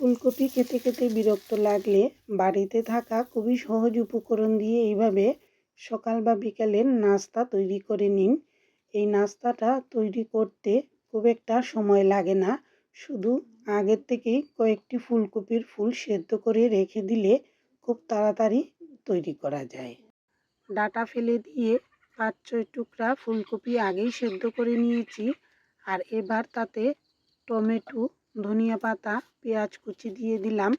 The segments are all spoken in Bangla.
ফুলকপি খেতে খেতে বিরক্ত লাগলে বাড়িতে থাকা খুবই সহজ উপকরণ দিয়ে এইভাবে সকাল বা বিকালের নাস্তা তৈরি করে নিন। এই নাস্তাটা তৈরি করতে খুব একটা সময় লাগে না। শুধু আগের থেকেই কয়েকটি ফুলকপির ফুল সেদ্ধ করে রেখে দিলে খুব তাড়াতাড়ি তৈরি করা যায়। ডাটা ফেলে দিয়ে পাঁচ ছয় টুকরা ফুলকপি আগেই সেদ্ধ করে নিয়েছি। আর এবার তাতে টমেটো ধনিয়া পাতা, পেঁয়াজ কুচি দিয়ে দিলাম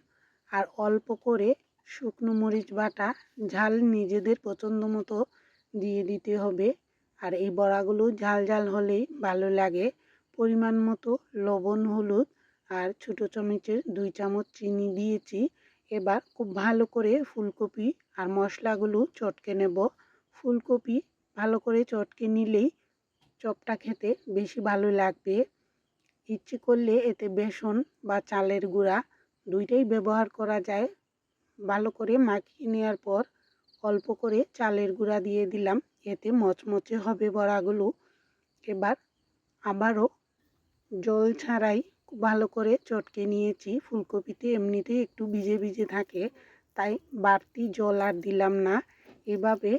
আর অল্প করে শুকনো মরিচ বাটা, ঝাল নিজেদের পছন্দ মতো দিয়ে দিতে হবে। আর এই বড়াগুলো ঝাল ঝাল হলেই ভালো লাগে। পরিমাণ মতো লবণ, হলুদ আর ছোটো চামচের দুই চামচ চিনি দিয়েছি। এবার খুব ভালো করে ফুলকপি আর মশলাগুলো চটকে নেব। ফুলকপি ভালো করে চটকে নিলেই চপটা খেতে বেশি ভালো লাগবে। ইচ্ছে করলে এতে বেসন বা চালের গুঁড়া দুইটাই ব্যবহার করা যায়। ভালো করে মাখিয়ে নেওয়ার পর অল্প করে চালের গুঁড়া দিয়ে দিলাম। এতে মচমচে হবে বড়াগুলো। এবার আবারও জল ছাড়াই ভালো করে চটকে নিয়েছি। ফুলকপিতে এমনিতেই একটু ভিজে ভিজে থাকে, তাই বাড়তি জল আর দিলাম না। এভাবে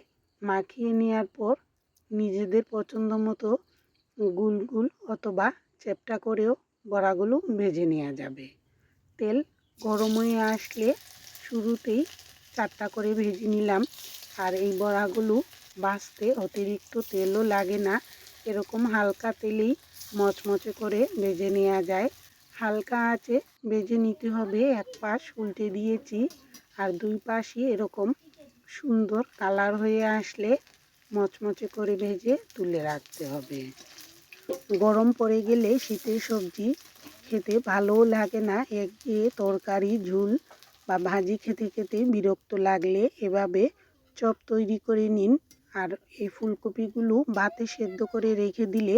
মাখিয়ে নেওয়ার পর নিজেদের পছন্দ মতো গুল গুল অথবা চ্যাপটা করেও বড়াগুলো ভেজে নেওয়া যাবে। তেল গরম হয়ে আসলে শুরুতেই চারটা করে ভেজে নিলাম। আর এই বড়াগুলো ভাজতে অতিরিক্ত তেলও লাগে না। এরকম হালকা তেলেই মচমচে করে ভেজে নেওয়া যায়। হালকা আছে ভেজে নিতে হবে। এক পাশ উল্টে দিয়েছি আর দুই পাশই এরকম সুন্দর কালার হয়ে আসলে মচমচে করে ভেজে তুলে রাখতে হবে। গরম পড়ে গেলে শীতের সবজি খেতে ভালোও লাগে না। একঘেয়ে তরকারি, ঝুল বা ভাজি খেতে খেতে বিরক্ত লাগলে এভাবে চপ তৈরি করে নিন। আর এই ফুলকপিগুলো ভাতে সেদ্ধ করে রেখে দিলে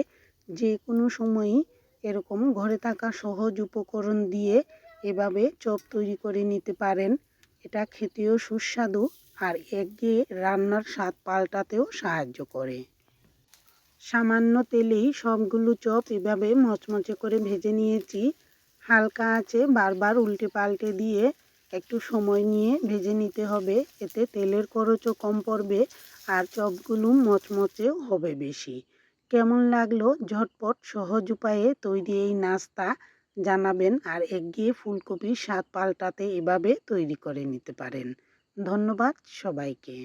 যে কোনো সময়ই এরকম ঘরে থাকা সহজ উপকরণ দিয়ে এভাবে চপ তৈরি করে নিতে পারেন। এটা খেতেও সুস্বাদু আর একঘেয়ে রান্নার স্বাদ পাল্টাতেও সাহায্য করে। সামান্য তেলেই সবগুলো চপ এভাবে মচমচে করে ভেজে নিয়েছি। হালকা আছে, বারবার উল্টে পাল্টে দিয়ে একটু সময় নিয়ে ভেজে নিতে হবে। এতে তেলের খরচও কম পড়বে আর চপগুলো মচমচে হবে বেশি। কেমন লাগল? ঝটপট সহজ উপায়ে তৈরি এই নাস্তা জানাবেন আর একঘেয়ে ফুলকপির স্বাদ পাল্টাতে এভাবে তৈরি করে নিতে পারেন। ধন্যবাদ সবাইকে।